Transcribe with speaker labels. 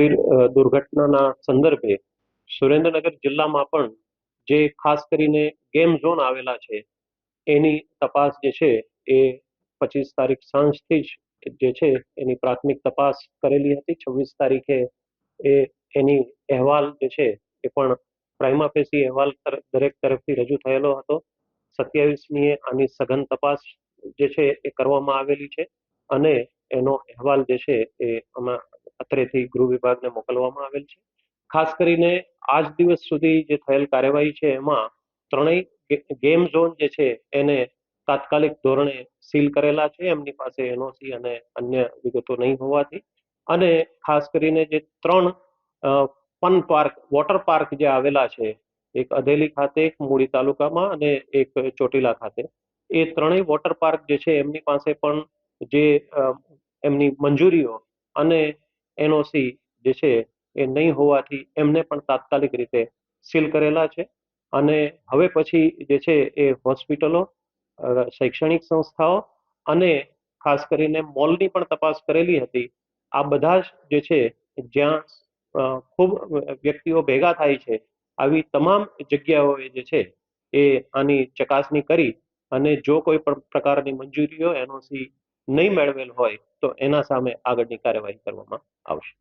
Speaker 1: ગંભીર દુર્ઘટનાના સંદર્ભે સુરેન્દ્રનગર જિલ્લામાં પણ જે ખાસ કરીને ગેમ ઝોન આવેલા છે, એની તપાસ જે છે એ પચીસ તારીખ સાંજથી જ જે છે એની પ્રાથમિક તપાસ કરેલી હતી. છવ્વીસ તારીખે એ એની અહેવાલ જે છે એ પણ પ્રાઇમા ફેસી અહેવાલ દરેક તરફથી રજૂ થયેલો હતો. સત્યાવીસમીએ આની સઘન તપાસ જે છે એ કરવામાં આવેલી છે અને એનો અહેવાલ જે છે એ આમાં અત્રેથી ગૃહ વિભાગને મોકલવામાં આવેલ છે. ખાસ કરીને આજ દિવસ સુધી જે થયેલ કાર્યવાહી છે, એમાં ત્રણેય ગેમ ઝોન જે છે, એને તાત્કાલિક ધોરણે સીલ કરેલા છે. એમની પાસે એનઓસી અને અન્ય વિગતો નહીં હોવાથી. અને ખાસ કરીને જે ત્રણ ફન પાર્ક, વોટર પાર્ક જે આવેલા છે, એક અધેલી ખાતે, એક મૂળી તાલુકામાં અને એક ચોટીલા ખાતે. એ ત્રણેય વોટર પાર્ક જે છે, એમની પાસે પણ જે એમની મંજૂરીઓ અને એનઓસી જે છે એ નહીં હોવાથી એમને પણ તાત્કાલિક રીતે સીલ કરેલા છે. અને હવે પછી જે છે એ હોસ્પિટલો શૈક્ષણિક સંસ્થાઓ અને ખાસ કરીને મોલની પણ તપાસ કરેલી હતી. આ બધા જ જે છે જ્યાં ખૂબ વ્યક્તિઓ ભેગા થાય છે, આવી તમામ જગ્યાઓએ જે છે એ આની ચકાસણી કરી અને જો કોઈ પણ પ્રકારની મંજૂરીઓ એનઓસી નહીં મેળવેલ હોય તો એના સામે આગળની કાર્યવાહી કરવામાં આવશે.